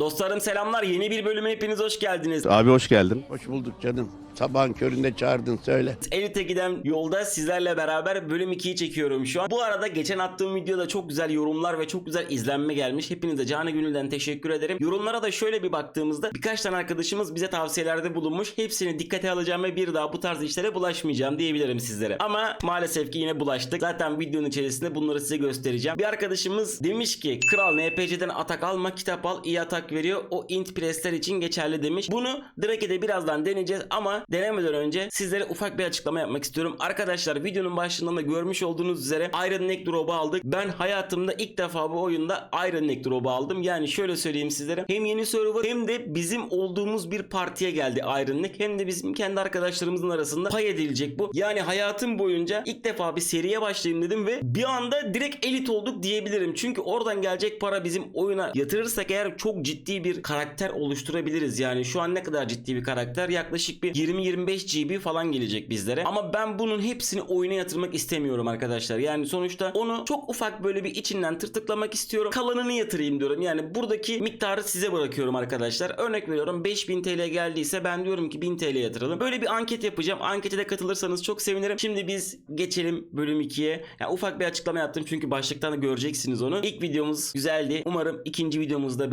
Dostlarım selamlar. Yeni bir bölüme hepiniz hoş geldiniz. Abi hoş geldin. Hoş bulduk canım. Sabahın köründe çağırdın söyle. Elite giden yolda sizlerle beraber bölüm 2'yi çekiyorum şu an. Bu arada geçen attığım videoda çok güzel yorumlar ve çok güzel izlenme gelmiş. Hepinize canı gönülden teşekkür ederim. Yorumlara da şöyle bir baktığımızda birkaç tane arkadaşımız bize tavsiyelerde bulunmuş. Hepsini dikkate alacağım ve bir daha bu tarz işlere bulaşmayacağım diyebilirim sizlere. Ama maalesef ki yine bulaştık. Zaten videonun içerisinde bunları size göstereceğim. Bir arkadaşımız demiş ki Kral NPC'den atak alma kitap al iyi atak veriyor. O int presler için geçerli demiş. Bunu Drake'de birazdan deneyeceğiz ama denemeden önce sizlere ufak bir açıklama yapmak istiyorum. Arkadaşlar videonun başlığında da görmüş olduğunuz üzere Iron Neck Drop'u aldık. Ben hayatımda ilk defa bu oyunda Iron Neck Drop'u aldım. Yani şöyle söyleyeyim sizlere. Hem yeni server hem de bizim olduğumuz bir partiye geldi Iron Neck. Hem de bizim kendi arkadaşlarımızın arasında pay edilecek bu. Yani hayatım boyunca ilk defa bir seriye başlayayım dedim ve bir anda direkt elit olduk diyebilirim. Çünkü oradan gelecek para bizim oyuna yatırırsak eğer çok ciddi bir karakter oluşturabiliriz. Yani şu an ne kadar ciddi bir karakter? Yaklaşık bir 20-25 GB falan gelecek bizlere. Ama ben bunun hepsini oyuna yatırmak istemiyorum arkadaşlar. Yani sonuçta onu çok ufak böyle bir içinden tırtıklamak istiyorum. Kalanını yatırayım diyorum. Yani buradaki miktarı size bırakıyorum arkadaşlar. Örnek veriyorum 5000 TL geldiyse ben diyorum ki 1000 TL yatıralım. Böyle bir anket yapacağım. Ankete de katılırsanız çok sevinirim. Şimdi biz geçelim bölüm 2'ye. Yani ufak bir açıklama yaptım çünkü başlıktan da göreceksiniz onu. İlk videomuz güzeldi. Umarım ikinci videomuzu da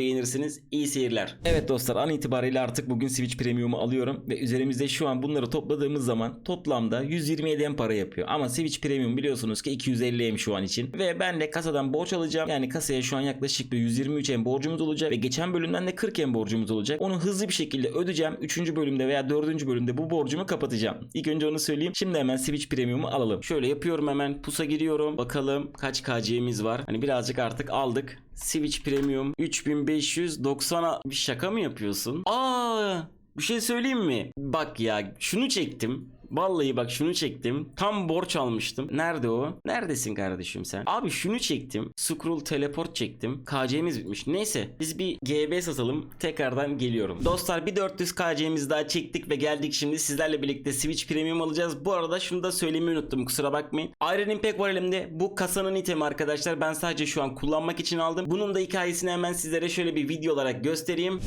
beğenirsiniz. İyi seyirler. Evet dostlar an itibariyle artık bugün Switch Premium'u alıyorum ve üzerimizde şu an bunları topladığımız zaman toplamda 127 M para yapıyor. Ama Switch Premium biliyorsunuz ki 250 M şu an için. Ve ben de kasadan borç alacağım. Yani kasaya şu an yaklaşık bir 123 M borcumuz olacak ve geçen bölümden de 40 M borcumuz olacak. Onu hızlı bir şekilde ödeyeceğim. 3. bölümde veya 4. bölümde bu borcumu kapatacağım. İlk önce onu söyleyeyim. Şimdi hemen Switch Premium'u alalım. Şöyle yapıyorum hemen. Pusa giriyorum. Bakalım kaç KC'miz var. Hani birazcık artık aldık. Switch Premium 3590 bir şaka mı yapıyorsun? Aa bir şey söyleyeyim mi? Bak ya şunu çektim. Vallahi bak şunu çektim. Tam borç almıştım. Nerede o? Neredesin kardeşim sen? Abi şunu çektim. Scroll teleport çektim. KC'miz bitmiş. Neyse biz bir GB satalım. Tekrardan geliyorum. Dostlar bir 400 KC'miz daha çektik ve geldik şimdi sizlerle birlikte Switch Premium alacağız. Bu arada şunu da söylemeyi unuttum. Kusura bakmayın. Iron Impact var elimde. Bu kasanın itemi arkadaşlar. Ben sadece şu an kullanmak için aldım. Bunun da hikayesini hemen sizlere şöyle bir video olarak göstereyim.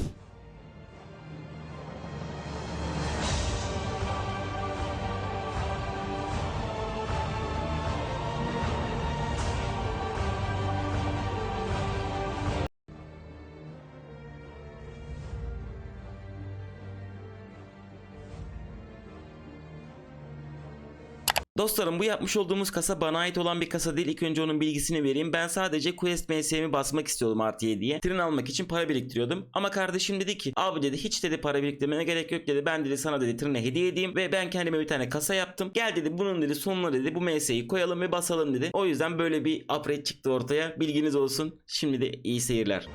Dostlarım bu yapmış olduğumuz kasa bana ait olan bir kasa değil. İlk önce onun bilgisini vereyim. Ben sadece Quest MS'mi basmak istiyordum artı 7'ye. Tren almak için para biriktiriyordum. Ama kardeşim dedi ki abi dedi hiç dedi para biriktirmene gerek yok dedi. Ben dedi sana dedi trene hediye edeyim ve ben kendime bir tane kasa yaptım. Gel dedi bunun dedi sonuna dedi bu MS'yi koyalım ve basalım dedi. O yüzden böyle bir upgrade çıktı ortaya. Bilginiz olsun. Şimdi de iyi seyirler.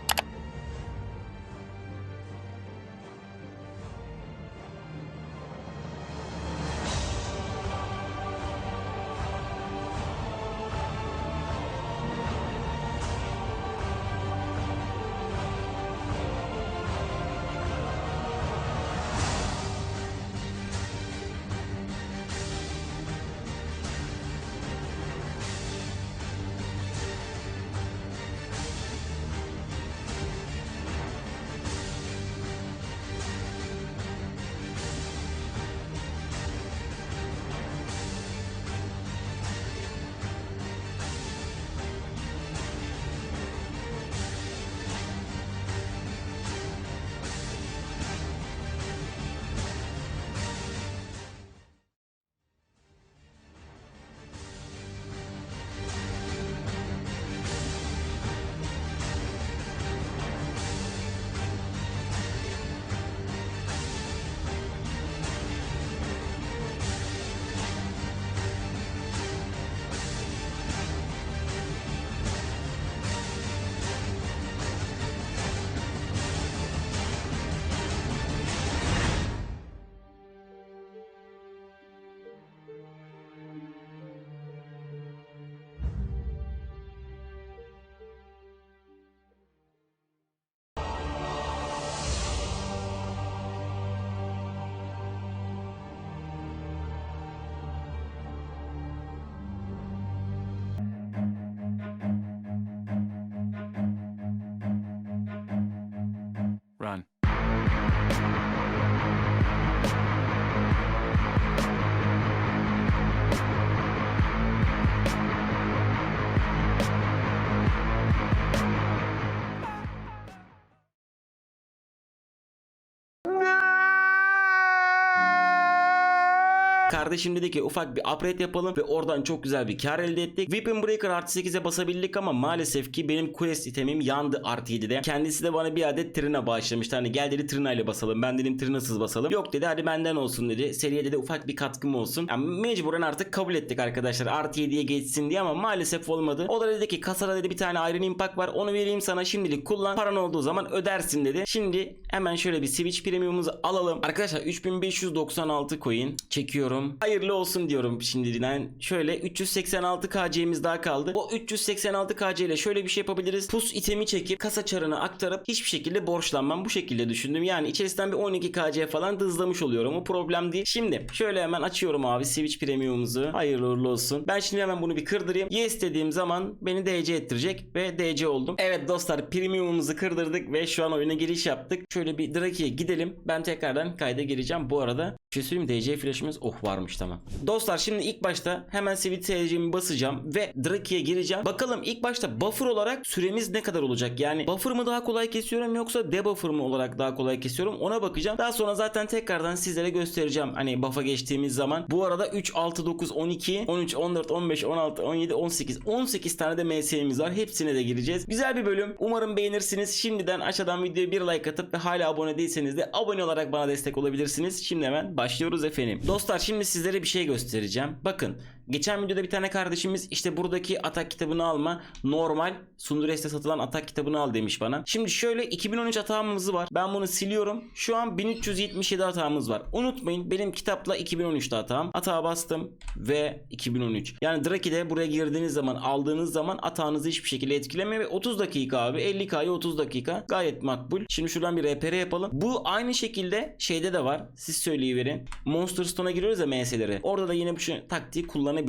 Kardeşim dedi ki ufak bir upgrade yapalım ve oradan çok güzel bir kar elde ettik. Weapon Breaker artı 8'e basabildik ama maalesef ki benim quest itemim yandı artı 7'de. Kendisi de bana bir adet trina bağışlamıştı. Hani gel dedi trina ile basalım. Ben dedim trinasız basalım. Yok dedi hadi benden olsun dedi. Seriye dedi ufak bir katkım olsun. Yani mecburen artık kabul ettik arkadaşlar. Artı 7'ye geçsin diye ama maalesef olmadı. O da dedi ki kasada dedi bir tane Iron Impact var. Onu vereyim sana şimdilik kullan. Paran olduğu zaman ödersin dedi. Şimdi hemen şöyle bir Switch Premium'umuzu alalım. Arkadaşlar 3596 coin çekiyorum. Hayırlı olsun diyorum şimdiden. Şöyle 386 KC'miz daha kaldı. O 386 KC ile şöyle bir şey yapabiliriz. Pus itemi çekip kasa çarını aktarıp hiçbir şekilde borçlanmam. Bu şekilde düşündüm. Yani içerisinden bir 12 KC falan dızlamış oluyorum. O problem değil. Şimdi şöyle hemen açıyorum abi Switch Premium'umuzu. Hayırlı uğurlu olsun. Ben şimdi hemen bunu bir kırdırayım. Yes dediğim zaman beni DC ettirecek ve DC oldum. Evet dostlar Premium'umuzu kırdırdık ve şu an oyuna giriş yaptık. Şöyle bir Draki'ye gidelim. Ben tekrardan kayda gireceğim. Bu arada bir şey söyleyeyim? DC flash'ımız oh varmış tamam. Dostlar şimdi ilk başta hemen Switch seyircimi basacağım ve Draki'ye gireceğim. Bakalım ilk başta buffer olarak süremiz ne kadar olacak? Yani buffer mı daha kolay kesiyorum yoksa debuffer mı olarak daha kolay kesiyorum? Ona bakacağım. Daha sonra zaten tekrardan sizlere göstereceğim. Hani buff'a geçtiğimiz zaman. Bu arada 3, 6, 9, 12, 13, 14, 15, 16, 17, 18, 18 tane de MS'imiz var. Hepsine de gireceğiz. Güzel bir bölüm. Umarım beğenirsiniz. Şimdiden aşağıdan videoya bir like atıp ve hala abone değilseniz de abone olarak bana destek olabilirsiniz. Şimdi hemen başlıyoruz efendim. Dostlar şimdi sizlere bir şey göstereceğim. Bakın geçen videoda bir tane kardeşimiz işte buradaki atak kitabını alma normal Sundures'te satılan atak kitabını al demiş bana. Şimdi şöyle 2013 atağımız var. Ben bunu siliyorum. Şu an 1377 atağımız var. Unutmayın benim kitapla 2013'te atağım. Atağa bastım ve 2013. Yani Draki'de buraya girdiğiniz zaman aldığınız zaman atağınızı hiçbir şekilde etkilemiyor ve 30 dakika abi 50k'ya 30 dakika gayet makbul. Şimdi şuradan bir RPR yapalım. Bu aynı şekilde şeyde de var. Siz söyleyiverin. Monster Stone'a giriyoruz ya MS'lere. Orada da yine bu taktiği kullanabilirsiniz.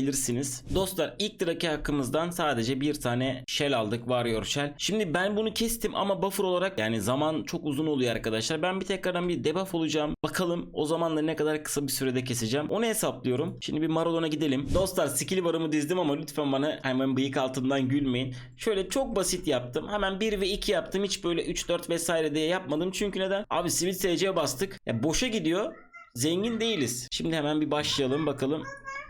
Dostlar ilk Draki hakkımızdan sadece bir tane shell aldık. Warrior Shell. Şimdi ben bunu kestim ama buffer olarak yani zaman çok uzun oluyor arkadaşlar. Ben bir tekrardan bir debuff olacağım. Bakalım o zaman da ne kadar kısa bir sürede keseceğim. Onu hesaplıyorum. Şimdi bir Maradona gidelim. Dostlar skill barımı dizdim ama lütfen bana hemen bıyık altından gülmeyin. Şöyle çok basit yaptım. Hemen 1 ve 2 yaptım. Hiç böyle 3 4 vesaire diye yapmadım. Çünkü neden? Abi Switch SC'ye bastık. Ya boşa gidiyor. Zengin değiliz. Şimdi hemen bir başlayalım bakalım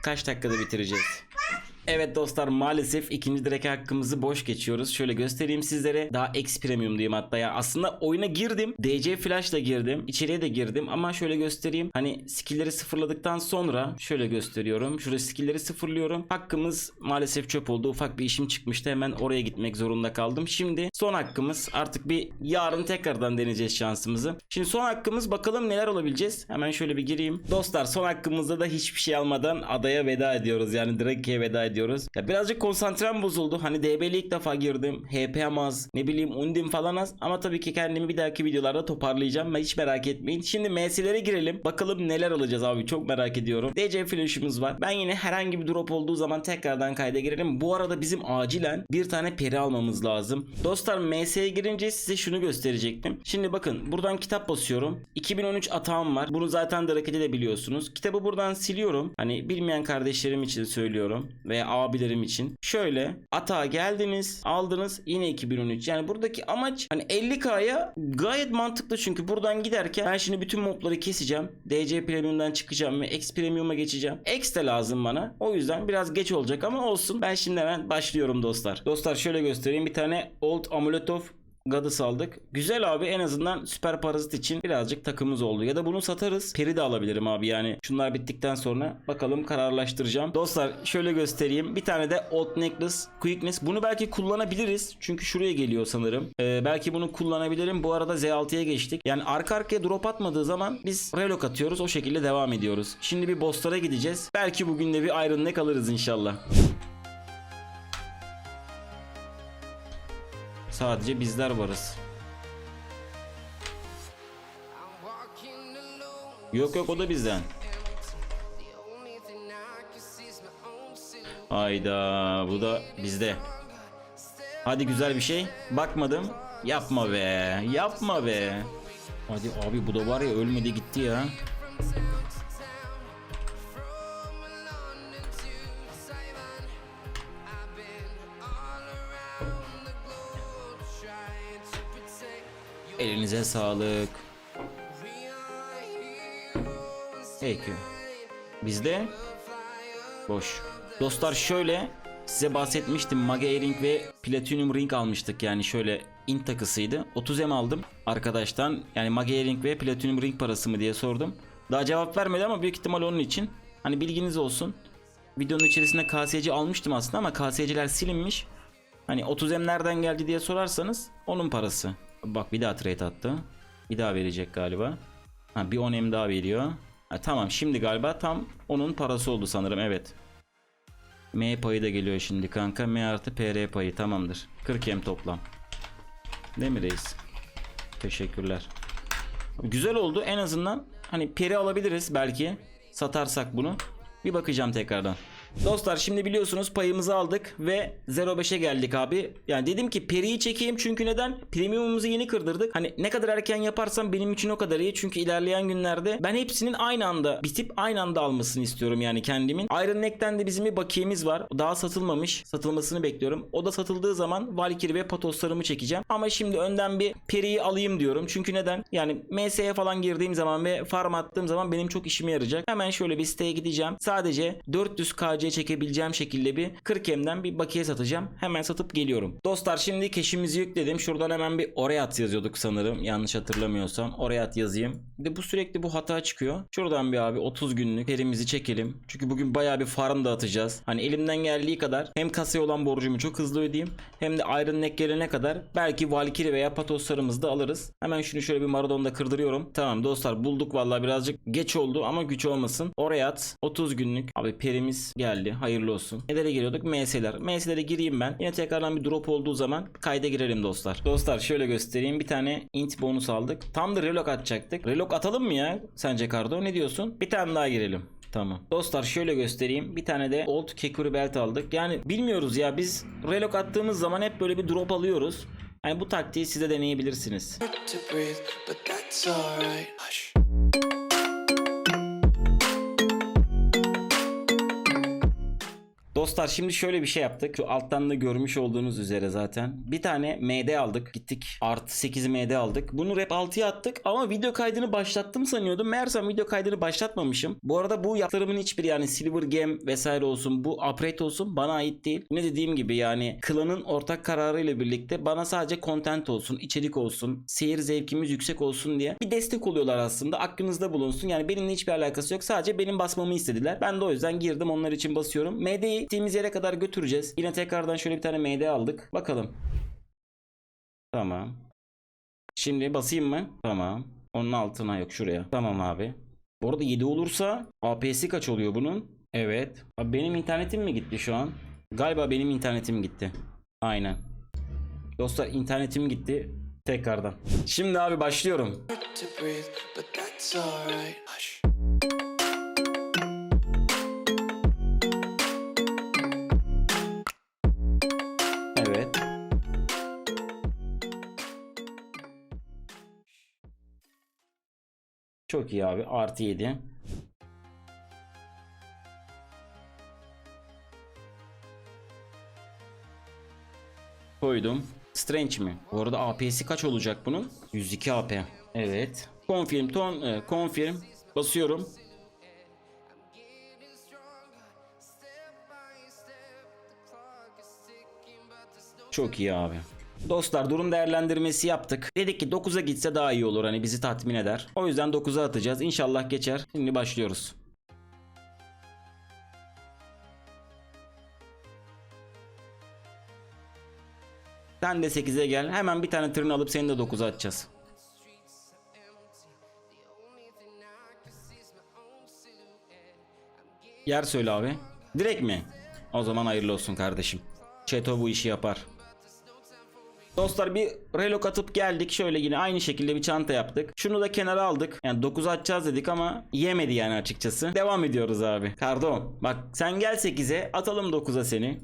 kaç dakikada bitireceğiz. Evet dostlar maalesef ikinci direk hakkımızı boş geçiyoruz. Şöyle göstereyim sizlere. Daha X Premium diyeyim hatta ya. Aslında oyuna girdim. DC Flash da girdim. İçeriye de girdim ama şöyle göstereyim. Hani skill'leri sıfırladıktan sonra şöyle gösteriyorum. Şurada skill'leri sıfırlıyorum. Hakkımız maalesef çöp oldu. Ufak bir işim çıkmıştı. Hemen oraya gitmek zorunda kaldım. Şimdi son hakkımız. Artık bir yarın tekrardan deneyeceğiz şansımızı. Şimdi son hakkımız bakalım neler olabileceğiz. Hemen şöyle bir gireyim. Dostlar son hakkımızda da hiçbir şey almadan adaya veda ediyoruz. Yani Drake'ye veda ediyoruz. Ya birazcık konsantrem bozuldu. Hani DB'li ilk defa girdim. HP'm az. Ne bileyim undim falan az. Ama tabii ki kendimi bir dahaki videolarda toparlayacağım. Hiç merak etmeyin. Şimdi MS'lere girelim. Bakalım neler alacağız abi. Çok merak ediyorum. DC flash'ımız var. Ben yine herhangi bir drop olduğu zaman tekrardan kayda girelim. Bu arada bizim acilen bir tane peri almamız lazım. Dostlar MS'ye girince size şunu gösterecektim. Şimdi bakın buradan kitap basıyorum. 2013 atağım var. Bunu zaten de biliyorsunuz. Kitabı buradan siliyorum. Hani bilmeyen kardeşlerim için söylüyorum. Veya abilerim için. Şöyle atağa geldiniz aldınız yine 2013. Yani buradaki amaç hani 50k'ya gayet mantıklı çünkü buradan giderken ben şimdi bütün mobları keseceğim. DC Premium'dan çıkacağım ve X Premium'a geçeceğim. X de lazım bana. O yüzden biraz geç olacak ama olsun. Ben şimdi hemen başlıyorum dostlar. Dostlar şöyle göstereyim. Bir tane Old Amulet of Gadis aldık. Güzel abi en azından süper parazit için birazcık takımız oldu. Ya da bunu satarız. Peri de alabilirim abi yani. Şunlar bittikten sonra bakalım kararlaştıracağım. Dostlar şöyle göstereyim. Bir tane de Old Necklace Quickness. Bunu belki kullanabiliriz. Çünkü şuraya geliyor sanırım. Ee, belki bunu kullanabilirim. Bu arada Z6'ya geçtik. Yani arka arkaya drop atmadığı zaman biz relok atıyoruz. O şekilde devam ediyoruz. Şimdi bir bosslara gideceğiz. Belki bugün de bir Iron Neck alırız inşallah. Sadece bizler varız. Yok yok o da bizden. Hayda bu da bizde. Hadi güzel bir şey. Bakmadım. Yapma be. Yapma be. Hadi abi bu da var ya ölmedi gitti ya. Elinize sağlık. Peki. Bizde boş. Dostlar şöyle size bahsetmiştim Mage Ring ve Platinum Ring almıştık yani şöyle int takısıydı. 30 M aldım arkadaştan yani Mage Ring ve Platinum Ring parası mı diye sordum. Daha cevap vermedi ama büyük ihtimal onun için. Hani bilginiz olsun. Videonun içerisinde KSC almıştım aslında ama KSC'ler silinmiş. Hani 30 M nereden geldi diye sorarsanız onun parası. Bak bir daha trade attı. Bir daha verecek galiba. Ha bir 10 M daha veriyor. Ha, tamam şimdi galiba tam onun parası oldu sanırım evet. M payı da geliyor şimdi kanka. M artı PR payı tamamdır. 40 M toplam. Değil mi reis? Teşekkürler. Güzel oldu en azından hani peri alabiliriz belki satarsak bunu. Bir bakacağım tekrardan. Dostlar şimdi biliyorsunuz payımızı aldık ve 0.5'e geldik abi. Yani dedim ki periyi çekeyim çünkü neden? Premiumumuzu yeni kırdırdık. Hani ne kadar erken yaparsam benim için o kadar iyi. Çünkü ilerleyen günlerde ben hepsinin aynı anda bitip aynı anda almasını istiyorum yani kendimin. Iron Neck'ten de bizim bir bakiyemiz var. Daha satılmamış. Satılmasını bekliyorum. O da satıldığı zaman Valkyrie ve Patoslarımı çekeceğim. Ama şimdi önden bir periyi alayım diyorum. Çünkü neden? Yani MS'ye falan girdiğim zaman ve farm attığım zaman benim çok işime yarayacak. Hemen şöyle bir siteye gideceğim. Sadece 400 KC çekebileceğim şekilde bir 40 M'den bir bakiye satacağım. Hemen satıp geliyorum. Dostlar şimdi keşimizi yükledim. Şuradan hemen bir Oreat yazıyorduk sanırım. Yanlış hatırlamıyorsam. Oreat yazayım. Bir de bu sürekli bu hata çıkıyor. Şuradan bir abi 30 günlük perimizi çekelim. Çünkü bugün bayağı bir farm dağıtacağız. Hani elimden geldiği kadar hem kasaya olan borcumu çok hızlı ödeyeyim. Hem de Iron Neck gelene kadar belki Valkyrie veya Patoslarımızı da alırız. Hemen şunu şöyle bir Maradon'da kırdırıyorum. Tamam dostlar bulduk vallahi birazcık geç oldu ama güç olmasın. Oraya at 30 günlük. Abi perimiz geldi. Hayırlı olsun. Nelere giriyorduk? MS'ler. MS'lere gireyim ben. Yine tekrardan bir drop olduğu zaman kayda girelim dostlar. Dostlar şöyle göstereyim. Bir tane int bonus aldık. Tam da relok atacaktık. Relok atalım mı ya? Sence Kardo ne diyorsun? Bir tane daha girelim. Tamam. Dostlar şöyle göstereyim. Bir tane de Old Kekuri Belt aldık. Yani bilmiyoruz ya biz relok attığımız zaman hep böyle bir drop alıyoruz. Yani bu taktiği size deneyebilirsiniz. Dostlar şimdi şöyle bir şey yaptık. Şu alttan da görmüş olduğunuz üzere zaten. Bir tane MD aldık. Gittik artı 8 MD aldık. Bunu rep 6'ya attık ama video kaydını başlattım sanıyordum. Meğersem video kaydını başlatmamışım. Bu arada bu yaptırımın hiçbir yani Silver Game vesaire olsun bu upgrade olsun bana ait değil. Ne dediğim gibi yani klanın ortak kararıyla birlikte bana sadece content olsun, içerik olsun, seyir zevkimiz yüksek olsun diye bir destek oluyorlar aslında. Aklınızda bulunsun. Yani benimle hiçbir alakası yok. Sadece benim basmamı istediler. Ben de o yüzden girdim onlar için basıyorum. MD'yi gittiğimiz yere kadar götüreceğiz. Yine tekrardan şöyle bir tane MD aldık. Bakalım. Tamam. Şimdi basayım mı? Tamam. Onun altına yok şuraya. Tamam abi. Bu arada 7 olursa APS'i kaç oluyor bunun? Evet. Abi benim internetim mi gitti şu an? Galiba benim internetim gitti. Aynen. Dostlar internetim gitti. Tekrardan. Şimdi abi başlıyorum. Çok iyi abi. Artı 7. Koydum. Strange mi? Bu arada AP'si kaç olacak bunun? 102 AP. Evet. Confirm, ton, e, confirm. Basıyorum. Çok iyi abi. Dostlar durum değerlendirmesi yaptık. Dedik ki 9'a gitse daha iyi olur hani bizi tatmin eder. O yüzden 9'a atacağız. İnşallah geçer. Şimdi başlıyoruz. Sen de 8'e gel. Hemen bir tane tırını alıp seni de 9'a atacağız. Yer söyle abi. Direkt mi? O zaman hayırlı olsun kardeşim. Çeto bu işi yapar. Dostlar bir relok atıp geldik. Şöyle yine aynı şekilde bir çanta yaptık. Şunu da kenara aldık. Yani 9 atacağız dedik ama yemedi yani açıkçası. Devam ediyoruz abi. Kardon bak sen gel 8'e atalım 9'a seni.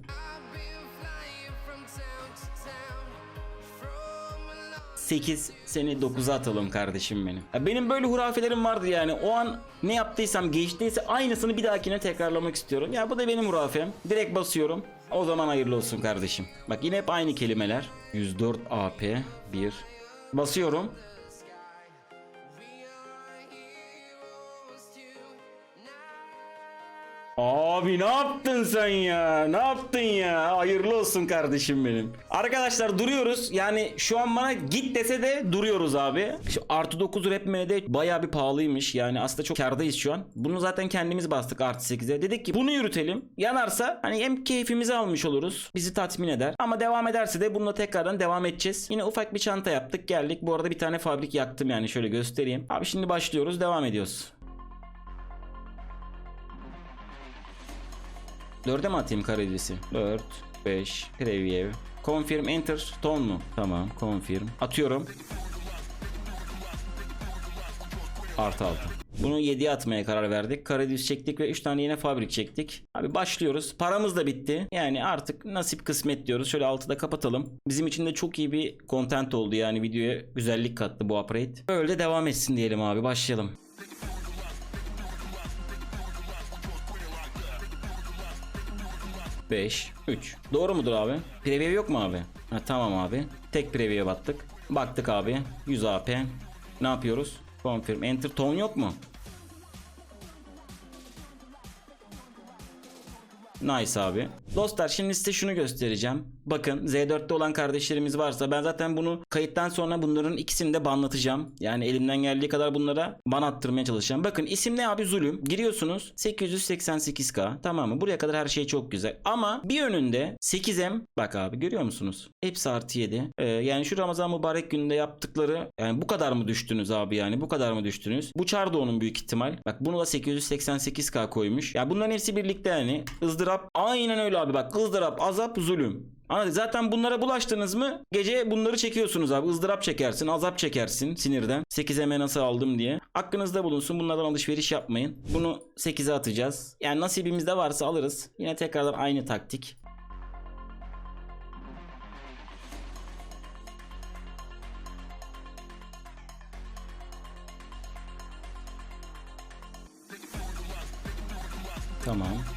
8 seni 9'a atalım kardeşim benim. Ya benim böyle hurafelerim vardı yani. O an ne yaptıysam geçtiyse aynısını bir dahakine tekrarlamak istiyorum. Ya bu da benim hurafem. Direkt basıyorum. O zaman hayırlı olsun kardeşim. Bak yine hep aynı kelimeler. 104 AP 1. Basıyorum. Abi ne yaptın sen ya? Ne yaptın ya? Hayırlı olsun kardeşim benim. Arkadaşlar duruyoruz. Yani şu an bana git dese de duruyoruz abi. Şu artı 9 rap MD bayağı bir pahalıymış. Yani aslında çok kardayız şu an. Bunu zaten kendimiz bastık artı 8'e. Dedik ki bunu yürütelim. Yanarsa hani hem keyfimizi almış oluruz. Bizi tatmin eder. Ama devam ederse de bununla tekrardan devam edeceğiz. Yine ufak bir çanta yaptık. Geldik. Bu arada bir tane fabrik yaktım yani şöyle göstereyim. Abi şimdi başlıyoruz. Devam ediyoruz. Dörde mi atayım karedisi? 4, 5, preview. Confirm enter ton mu? Tamam confirm. Atıyorum. Artı altı. Bunu 7'ye atmaya karar verdik. Karedüs çektik ve 3 tane yine fabrik çektik. Abi başlıyoruz. Paramız da bitti. Yani artık nasip kısmet diyoruz. Şöyle 6'da kapatalım. Bizim için de çok iyi bir content oldu. Yani videoya güzellik kattı bu upgrade. Böyle de devam etsin diyelim abi. Başlayalım. Beş, 3. Doğru mudur abi? Preview yok mu abi? Ha, tamam abi. Tek preview'e battık. Baktık abi. 100 AP. Ne yapıyoruz? Confirm. Enter tone yok mu? Nice abi. Dostlar şimdi size şunu göstereceğim. Bakın Z4'te olan kardeşlerimiz varsa ben zaten bunu kayıttan sonra bunların ikisini de banlatacağım. Yani elimden geldiği kadar bunlara ban attırmaya çalışacağım. Bakın isim ne abi zulüm. Giriyorsunuz 888k tamam mı? Buraya kadar her şey çok güzel. Ama bir önünde 8M bak abi görüyor musunuz? Hepsi artı 7. Ee, yani şu Ramazan mübarek gününde yaptıkları yani bu kadar mı düştünüz abi yani bu kadar mı düştünüz? Bu çar da onun büyük ihtimal. Bak bunu da 888k koymuş. Ya bunların hepsi birlikte yani ızdırap aynen öyle abi bak ızdırap azap zulüm. Anladın? Zaten bunlara bulaştınız mı gece bunları çekiyorsunuz abi. ızdırap çekersin, azap çekersin sinirden. 8'e nasıl aldım diye. Aklınızda bulunsun. Bunlardan alışveriş yapmayın. Bunu 8'e atacağız. Yani nasibimizde varsa alırız. Yine tekrardan aynı taktik. Tamam.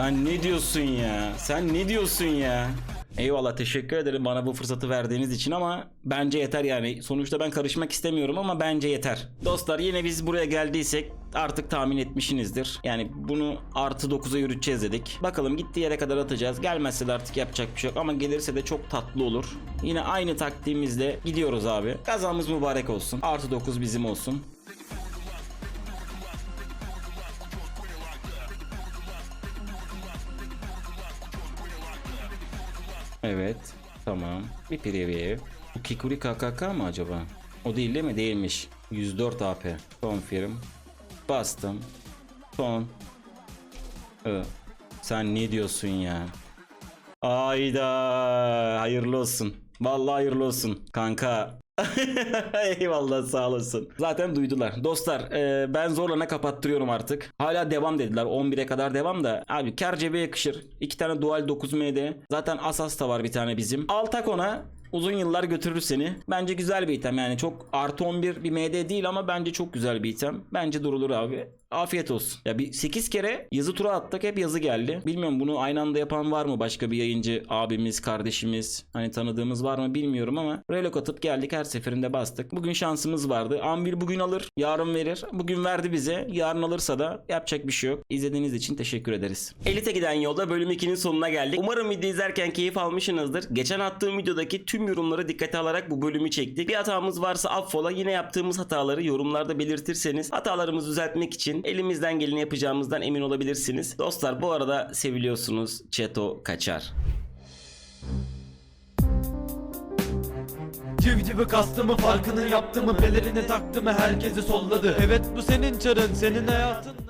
Sen ne diyorsun ya? Sen ne diyorsun ya? Eyvallah teşekkür ederim bana bu fırsatı verdiğiniz için ama bence yeter yani. Sonuçta ben karışmak istemiyorum ama bence yeter. Dostlar yine biz buraya geldiysek artık tahmin etmişsinizdir. Yani bunu artı 9'a yürüteceğiz dedik. Bakalım gittiği yere kadar atacağız. Gelmezse de artık yapacak bir şey yok ama gelirse de çok tatlı olur. Yine aynı taktiğimizle gidiyoruz abi. Kazamız mübarek olsun. Artı 9 bizim olsun. Evet. Tamam. Bir preview. Bu Kikuri KKK mı acaba? O değil değil mi? Değilmiş. 104 AP. Confirm. Bastım. Son. Ö. Sen ne diyorsun ya? Ayda. Hayırlı olsun. Vallahi hayırlı olsun. Kanka. Eyvallah sağ olasın. Zaten duydular. Dostlar e, ben zorlana kapattırıyorum artık. Hala devam dediler. 11'e kadar devam da. Abi kar cebe yakışır. İki tane dual 9 MD. Zaten Asas da var bir tane bizim. Altakona uzun yıllar götürür seni. Bence güzel bir item yani çok artı 11 bir MD değil ama bence çok güzel bir item. Bence durulur abi. Afiyet olsun. Ya bir 8 kere yazı tura attık hep yazı geldi. Bilmiyorum bunu aynı anda yapan var mı başka bir yayıncı abimiz, kardeşimiz hani tanıdığımız var mı bilmiyorum ama relok atıp geldik her seferinde bastık. Bugün şansımız vardı. Anvil bugün alır, yarın verir. Bugün verdi bize. Yarın alırsa da yapacak bir şey yok. İzlediğiniz için teşekkür ederiz. Elite giden yolda bölüm 2'nin sonuna geldik. Umarım video izlerken keyif almışsınızdır. Geçen attığım videodaki tüm yorumları dikkate alarak bu bölümü çektik. Bir hatamız varsa affola. Yine yaptığımız hataları yorumlarda belirtirseniz hatalarımızı düzeltmek için elimizden geleni yapacağımızdan emin olabilirsiniz. Dostlar bu arada seviliyorsunuz. Çeto kaçar. Civcivi kastı mı farkını yaptı mı pelerini taktı mı herkesi solladı Evet bu senin çarın senin hayatın